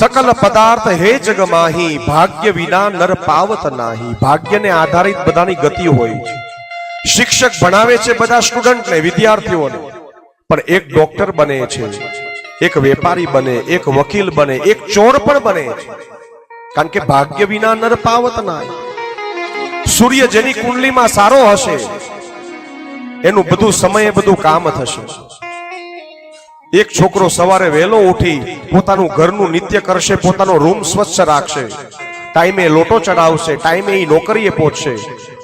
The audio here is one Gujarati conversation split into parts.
સકલ પદાર્થ હે જગ માહી ભાગ્ય વિના નર પાવત નાહી ભાગ્યને આધારિત બધાની ગતિ હોય છે શિક્ષક ભણાવે છે બધા સ્ટુડન્ટને વિદ્યાર્થીઓને પણ એક ડોક્ટર બને છે એક વેપારી બને એક વકીલ બને એક ચોર પણ બને છે કારણ કે ભાગ્ય વિના નર પાવત નાહી સૂર્ય જેની કુંડલીમાં સારો હશે એનું બધું સમયે બધું કામ થશે. એક છોકરો સવારે વહેલો ઉઠી પોતાનું ઘરનું નિત્ય કરશે, પોતાનો રૂમ સ્વચ્છ રાખશે. ટાઈમે લોટો ચડાવશે, ટાઈમે એ નોકરીએ પહોંચશે.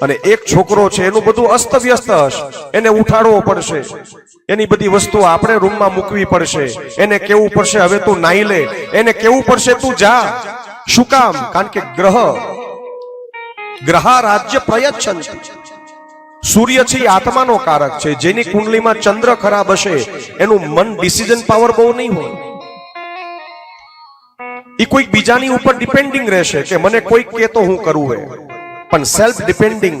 અને એક છોકરો છે, એનું બધું અસ્ત વ્યસ્ત હશે. એને ઉઠાડવો પડશે. એની બધી વસ્તુ આપણે રૂમમાં મૂકવી પડશે. એને કેવું પડશે, હવે તું નાઈ લે. એને કેવું પડશે, તું જા. શું કામ? કારણ કે ગ્રહ ગ્રહ રાજ્ય પ્રયચ્છંતિ. સૂર્ય છે એ આત્માનો કારક છે. જેની કુંડલીમાં ચંદ્ર ખરાબ હશે એનું મન ડિસિઝન પાવર બહુ નહીં હોય. એ કોઈક બીજાની ઉપર ડિપેન્ડિંગ રહેશે કે મને કોઈક કે તો હું કરું એ પણ સેલ્ફ ડિપેન્ડિંગ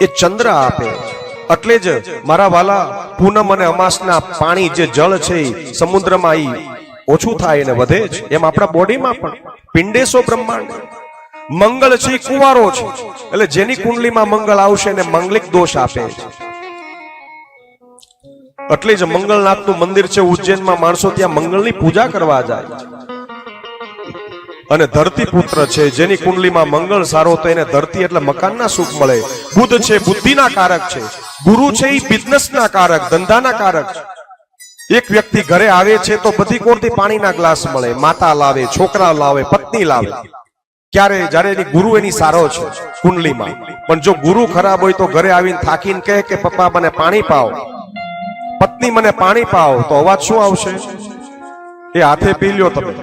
એ ચંદ્ર આપે. એટલે જ મારા વાલા પૂનમ અને અમાસના પાણી જે જળ છે સમુદ્રમાં ઈ ઓછું થાય અને વધે જ. એમ આપણા બોડીમાં પણ. પિંડેશો બ્રહ્માંડ. મંગળ છે કુંવારો છે. એટલે જેની કુંડલીમાં મંગળ આવશે એને મંગલિક દોષ આપે એટલે જ મંગળનાથનું મંદિર છે, ઉજ્જૈનમાં માણસો ત્યાં મંગળની પૂજા કરવા જાય અને ધરતી પુત્ર છે, જેની કુંડલીમાં મંગળ સારો તો એને ધરતી એટલે મકાનના સુખ મળે. બુદ્ધ છે, બુદ્ધિના કારક છે. ગુરુ છે, એ બિઝનેસના કારક, ધંધાના કારક છે. એક વ્યક્તિ ઘરે આવે છે તો બધી કોરથી પાણીના ગ્લાસ મળે? માતા લાવે, છોકરા લાવે, પત્ની લાવે. ક્યારે જ્યારે એની ગુરુ એની સારો છે કુંડલીમાં. પણ જો ગુરુ ખરાબ હોય તો ઘરે આવીને થાકીને કહે કે પપ્પા મને પાણી પાવ પત્ની મને પાણી પાવ તો અવાજ શું આવશે? એ હાથે પી લ્યો તમે.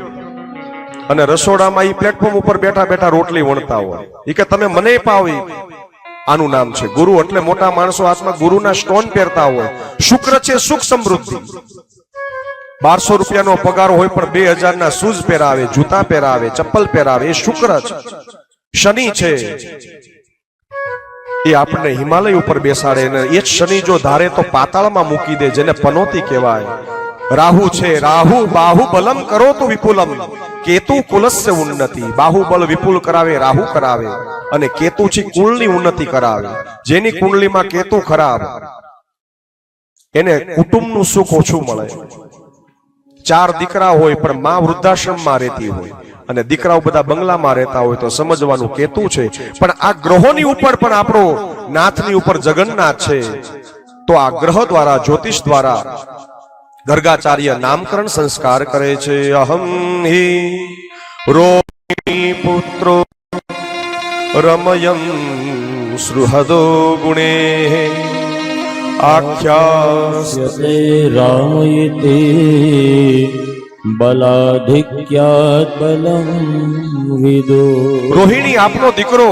અને રસોડામાં એ પ્લેટફોર્મ ઉપર બેઠા બેઠા રોટલી વણતા હોય. એ કે તમે મને પાવી આનું નામ છે ગુરુ. એટલે મોટા માણસો હાથમાં ગુરુના સ્ટોન પહેરતા હોય. શુક્ર છે સુખ સમૃદ્ધિ. બારસો રૂપિયાનો પગાર હોય પણ બે હજારના શૂઝ પહેરાવે, જૂતા પહેરાવે, ચપ્પલ પહેરાવે શુક્ર છે. શનિ છે. એ આપણને હિમાલય ઉપર બેસાડે ને એ શનિ જો ધારે તો પાતાળમાં મૂકી દે, જેને પનોતી કહેવાય. રાહુ છે. રાહુ, બાહુબલમ કરો તો વિપુલમ. કેતુ કુલસ્ય ઉન્નતિ. બાહુબલ વિપુલ કરાવે, રાહુ કરાવે. અને કેતુ છે કુળની ઉન્નતિ કરાવે. જેની કુંડલીમાં કેતુ ખરાબ. એને કુટુંબનું સુખ ઓછું મળે. ચાર દીકરા હોય, પણ માં વૃદ્ધાશ્રમમાં રહેતી હોય અને દીકરાઓ બધા બંગલામાં રહેતા હોય તો સમજવાનું કેતું છે. પણ આ ગ્રહોની ઉપર પણ આપણો નાથની ઉપર જગન્નાથ છે. તો આ ગ્રહ દ્વારા, જ્યોતિષ દ્વારા ગર્ગાચાર્ય નામકરણ સંસ્કાર કરે છે. અહમ હિ રોહિણી પુત્રો રમયમ સૃહદો ગુણે. આખ્યા यते रामयते बलाधिक्यात् बलं विदो રોહિણી આપનો દીકરો